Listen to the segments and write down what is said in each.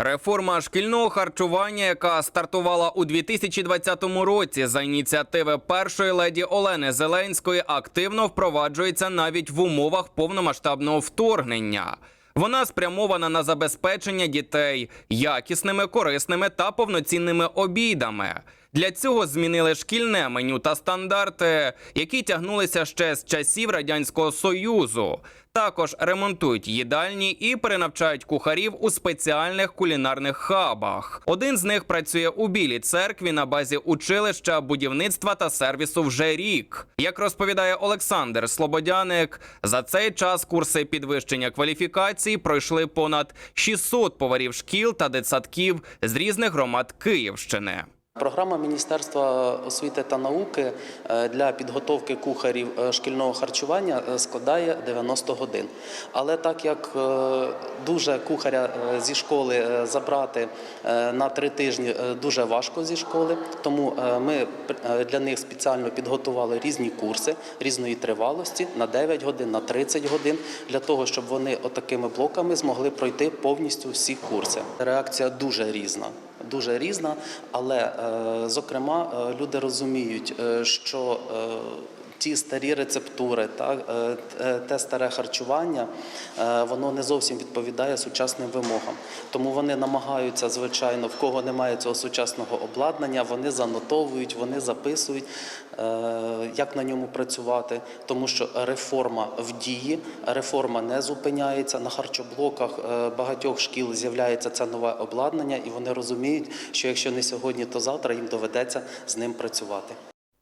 Реформа шкільного харчування, яка стартувала у 2020 році за ініціативи першої леді Олени Зеленської, активно впроваджується навіть в умовах повномасштабного вторгнення. Вона спрямована на забезпечення дітей якісними, корисними та повноцінними обідами. Для цього змінили шкільне меню та стандарти, які тягнулися ще з часів радянського союзу. Також ремонтують їдальні і перенавчають кухарів у спеціальних кулінарних хабах. Один з них працює у білій церкві на базі училища будівництва та сервісу вже рік. Як розповідає Олександр Слободяник, за цей час курси підвищення кваліфікації пройшли понад 600 поварів шкіл та дитсадків з різних громад Київщини. Програма Міністерства освіти та науки е, для підготовки кухарів е, шкільного харчування е, складає 90 годин. Але так як дуже кухаря зі школи забрати на три тижні дуже важко зі школи, тому ми для них спеціально підготували різні курси різної тривалості на 9 годин, на 30 годин, для того, щоб вони отакими блоками змогли пройти повністю всі курси. Реакція дуже різна дуже різна, але зокрема е, люди розуміють, е, що е, ті старі рецептури, так, е, те- те старе харчування, е, воно не зовсім відповідає сучасним вимогам. Тому вони намагаються, звичайно, в кого немає цього сучасного обладнання, вони занотовують, вони записують, е, як на ньому працювати, тому що реформа в дії, реформа не зупиняється. На харчоблоках е, багатьох шкіл з'являється це нове обладнання, і вони розуміють, що якщо не сьогодні, то завтра їм доведеться з ним працювати.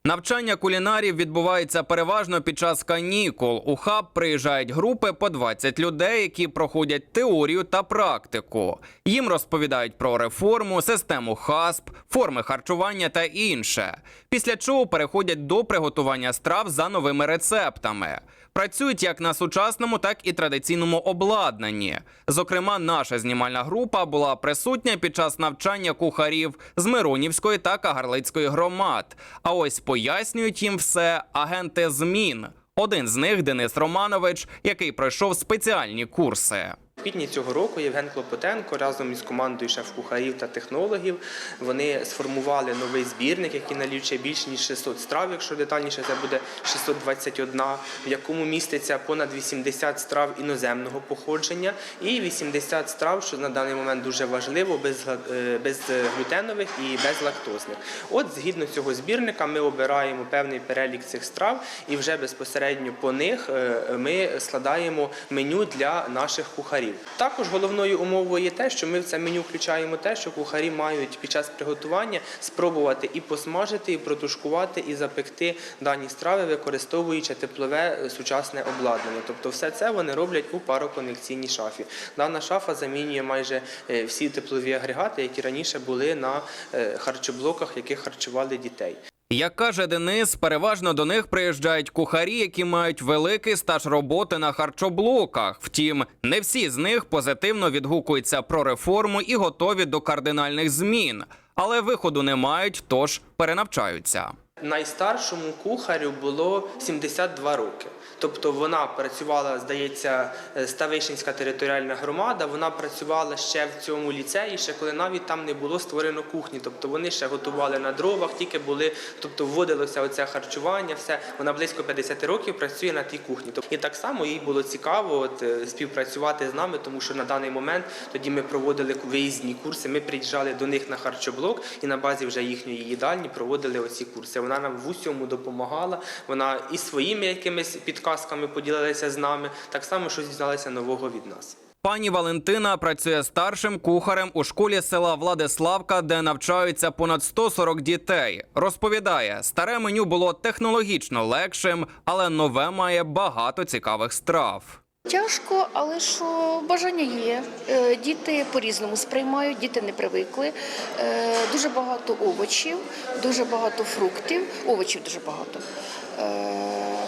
Навчання кулінарів відбувається переважно під час канікул. У хаб приїжджають групи по 20 людей, які проходять теорію та практику. Їм розповідають про реформу, систему ХАСП, форми харчування та інше. Після чого переходять до приготування страв за новими рецептами. Працюють як на сучасному, так і традиційному обладнанні. Зокрема, наша знімальна група була присутня під час навчання кухарів з Миронівської та Кагарлицької громад. А ось пояснюють їм все агенти змін. Один з них Денис Романович, який пройшов спеціальні курси. В квітні цього року Євген Клопотенко разом із командою шеф-кухарів та технологів вони сформували новий збірник, який налічує більш ніж 600 страв, якщо детальніше це буде 621, в якому міститься понад 80 страв іноземного походження і 80 страв, що на даний момент дуже важливо, без, е, безглютенових і безлактозних. От згідно цього збірника ми обираємо певний перелік цих страв і вже безпосередньо по них е, ми складаємо меню для наших кухарів. Також головною умовою є те, що ми в це меню включаємо те, що кухарі мають під час приготування спробувати і посмажити, і протушкувати, і запекти дані страви, використовуючи теплове е, сучасне обладнання. Тобто, все це вони роблять у пароконвекційній шафі. Дана шафа замінює майже е, всі теплові агрегати, які раніше були на е, харчоблоках, яких харчували дітей. Як каже Денис, переважно до них приїжджають кухарі, які мають великий стаж роботи на харчоблоках. Втім, не всі з них позитивно відгукуються про реформу і готові до кардинальних змін, але виходу не мають, тож перенавчаються. Найстаршому кухарю було 72 роки. Тобто вона працювала, здається, е, Ставищенська територіальна громада. Вона працювала ще в цьому ліцеї, ще коли навіть там не було створено кухні. Тобто вони ще готували на дровах, тільки були, тобто вводилося оце харчування. Все вона близько 50 років працює на тій кухні. Тобто і так само їй було цікаво от, е, співпрацювати з нами, тому що на даний момент тоді ми проводили виїзні курси. Ми приїжджали до них на харчоблок і на базі вже їхньої їдальні проводили оці курси. Вона нам в усьому допомагала. Вона і своїми якимись підказками поділилася з нами. Так само щось дізналася нового від нас. Пані Валентина працює старшим кухарем у школі села Владиславка, де навчаються понад 140 дітей. Розповідає, старе меню було технологічно легшим, але нове має багато цікавих страв. Тяжко, але що бажання є. Е, Діти по-різному сприймають, діти не привикли. Е, Дуже багато овочів, дуже багато фруктів, овочів дуже багато.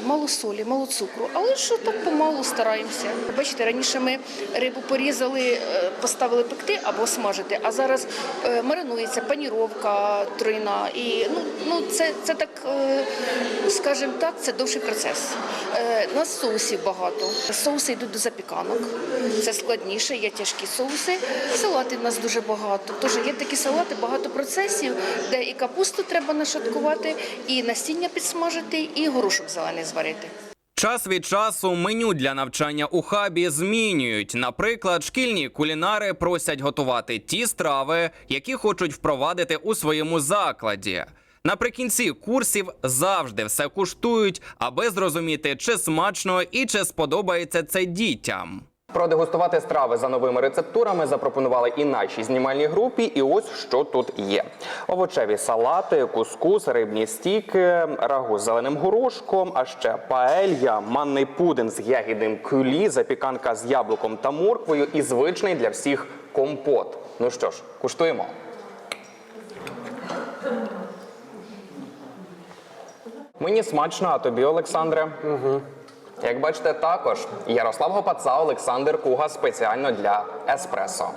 Мало солі, мало цукру. Але що так помалу стараємося. Бачите, раніше ми рибу порізали, е, поставили пекти або смажити, а зараз е, маринується паніровка тройна. І ну, ну це, це так, е, скажімо так, це довший процес. Нас соусів багато. Соуси йдуть до запіканок. Це складніше, є тяжкі соуси. Салатів у нас дуже багато. Тож є такі салати, багато процесів, де і капусту треба нашаткувати, і насіння підсмажити, і горошок зелений зварити. Час від часу меню для навчання у хабі змінюють. Наприклад, шкільні кулінари просять готувати ті страви, які хочуть впровадити у своєму закладі. Наприкінці курсів завжди все куштують, аби зрозуміти, чи смачно і чи сподобається це дітям. Продегустувати страви за новими рецептурами запропонували і нашій знімальній групі. І ось що тут є: овочеві салати, кускус, рибні стіки, рагу з зеленим горошком, а ще паелья, манний пудинг з ягідним кюлі, запіканка з яблуком та морквою і звичний для всіх компот. Ну що ж, куштуємо. Мені смачно, а тобі, Олександре? Угу. Як бачите, також Ярослав Гопаца, Олександр Куга спеціально для еспресо.